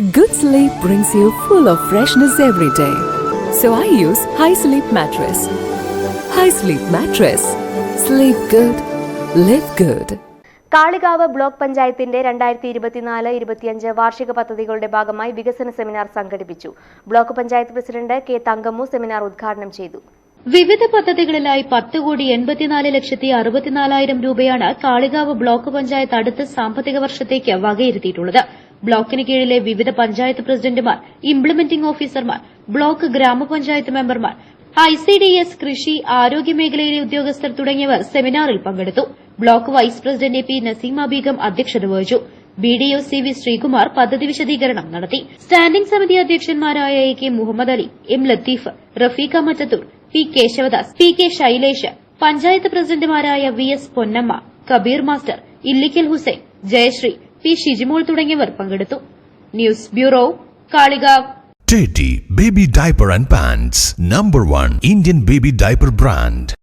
Good sleep brings you full of freshness every day. So I use High Sleep Mattress. High Sleep Mattress. Sleep good. Live good. Kalikavu block പഞ്ചായത്തിന്റെ രണ്ടായിരത്തി ഇരുപത്തിനാല് ഇരുപത്തിയഞ്ച് വാർഷിക പദ്ധതികളുടെ ഭാഗമായി വികസന സെമിനാർ സംഘടിപ്പിച്ചു block panchayat president K Thankammu seminar ഉദ്ഘാടനം ചെയ്തു വിവിധ പദ്ധതികളിലായി പത്ത് കോടി എൺപത്തിനാല് ലക്ഷത്തി അറുപത്തിനാലായിരം രൂപയാണ് കാളികാവ് ബ്ലോക്ക് പഞ്ചായത്ത് അടുത്ത സാമ്പത്തിക വർഷത്തേക്ക് വകയിരുത്തിയിട്ടുള്ളത് ബ്ലോക്കിന് കീഴിലെ വിവിധ പഞ്ചായത്ത് പ്രസിഡന്റുമാർ ഇംപ്ലിമെന്റിംഗ് ഓഫീസർമാർ ബ്ലോക്ക് ഗ്രാമപഞ്ചായത്ത് മെമ്പർമാർ ഐസിഡിഎസ് കൃഷി ആരോഗ്യ മേഖലയിലെ ഉദ്യോഗസ്ഥർ തുടങ്ങിയവർ സെമിനാറിൽ പങ്കെടുത്തു. Block vice president P Naseema Beegum അധ്യക്ഷത വഹിച്ചു. ബിഡിഒ സി വി ശ്രീകുമാർ പദ്ധതി വിശദീകരണം നടത്തി. സ്റ്റാൻഡിംഗ് സമിതി അധ്യക്ഷന്മാരായ A K Muhammad Ali M Latheef Rafeekha Mattathur P Keshavadas P K Shailesh panchayat പ്രസിഡന്റുമാരായ V S Ponnamma Kabeer master Illikkal Hussain Jayasree P Shijimol തുടങ്ങിയവർ പങ്കെടുത്തു news bureau Kalikavu Teddy Baby Diaper and Pants, number one Indian baby diaper brand.